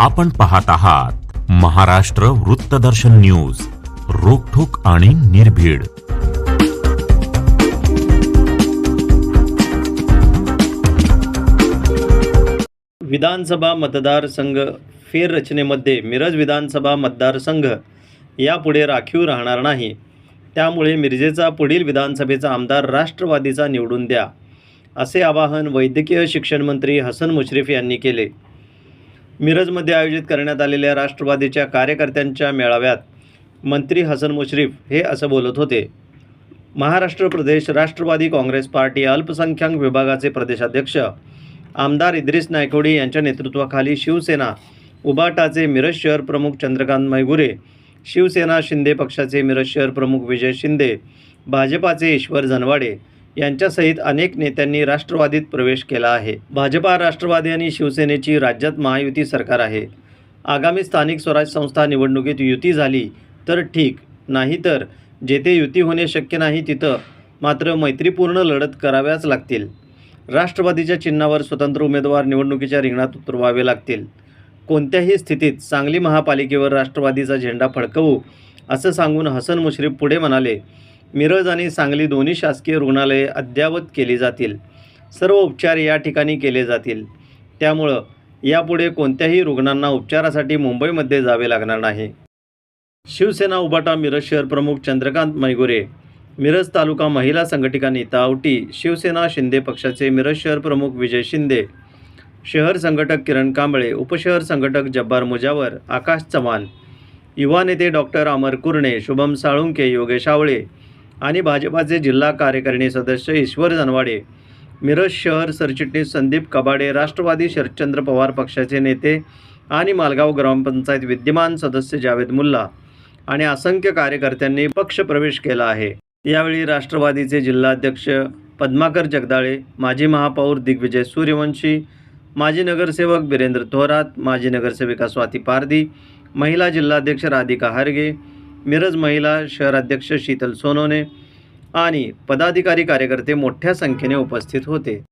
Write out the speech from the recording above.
आपण पाहत आहात महाराष्ट्र वृत्तदर्शन न्यूज रोखोक आणि निर्भीड. विधानसभा मतदारसंघ फेररचनेमध्ये मिरज विधानसभा मतदारसंघ यापुढे राखीव राहणार नाही. त्यामुळे मिरजेचा पुढील विधानसभेचा आमदार राष्ट्रवादीचा निवडून द्या असे आवाहन वैद्यकीय शिक्षण मंत्री हसन मुश्रीफ यांनी केले. मिरजमध्ये आयोजित करण्यात आलेल्या राष्ट्रवादीच्या कार्यकर्त्यांच्या मेळाव्यात मंत्री हसन मुश्रीफ हे असं बोलत होते. महाराष्ट्र प्रदेश राष्ट्रवादी काँग्रेस पार्टी अल्पसंख्याक विभागाचे प्रदेशाध्यक्ष आमदार इद्रिस नायकोडी यांच्या नेतृत्वाखाली शिवसेना उबाटाचे मिरज शहर प्रमुख चंद्रकांत मैगुरे शिवसेना शिंदे पक्षाचे मिरज शहर प्रमुख विजय शिंदे भाजपाचे ईश्वर जनवाडे यांच्यासहित अनेक नेत्यांनी राष्ट्रवादीत प्रवेश केला आहे. भाजपा राष्ट्रवादी आणि शिवसेनेची राज्यात महायुती सरकार आहे. आगामी स्थानिक स्वराज संस्था निवडणुकीत युती झाली तर ठीक नाही तर जेथे युती होणे शक्य नाही तिथं मात्र मैत्रीपूर्ण लढत कराव्याच लागतील. राष्ट्रवादीच्या चिन्हावर स्वतंत्र उमेदवार निवडणुकीच्या रिंगणात उतरवावे लागतील. कोणत्याही स्थितीत सांगली महापालिकेवर राष्ट्रवादीचा झेंडा फडकवू असं सांगून हसन मुश्रीफ पुढे म्हणाले मिरज आणि सांगली दोन्ही शासकीय रुग्णालये अद्ययावत केली जातील. सर्व उपचार या ठिकाणी केले जातील. त्यामुळं यापुढे कोणत्याही रुग्णांना उपचारासाठी मुंबईमध्ये जावे लागणार नाही. शिवसेना उबाटा मिरज शहर प्रमुख चंद्रकांत मैगुरे मिरज तालुका महिला संघटिका नीता आवटी शिवसेना शिंदे पक्षाचे मिरज शहर प्रमुख विजय शिंदे शहर संघटक किरण कांबळे उपशहर संघटक जब्बार मुजावर आकाश चव्हाण युवा नेते डॉक्टर अमर कुरणे शुभम साळुंके योगेश आवळे आणि भाजपाचे जिल्हा कार्यकारिणी सदस्य ईश्वर जनवाडे मिरज शहर सरचिटणीस संदीप कबाडे राष्ट्रवादी शरदचंद्र पवार पक्षाचे नेते आणि मालगाव ग्रामपंचायत विद्यमान सदस्य जावेद मुल्ला आणि असंख्य कार्यकर्त्यांनी पक्षप्रवेश केला आहे. यावेळी राष्ट्रवादीचे जिल्हाध्यक्ष पद्माकर जगदाळे माजी महापौर दिग्विजय सूर्यवंशी माजी नगरसेवक बिरेंद्र थोरात माजी नगरसेविका स्वाती पारदी महिला जिल्हाध्यक्ष राधिका हारगे मिरज महिला शहराध्यक्ष शीतल सोनोने आणि पदाधिकारी कार्यकर्ते मोठ्या संख्येने उपस्थित होते.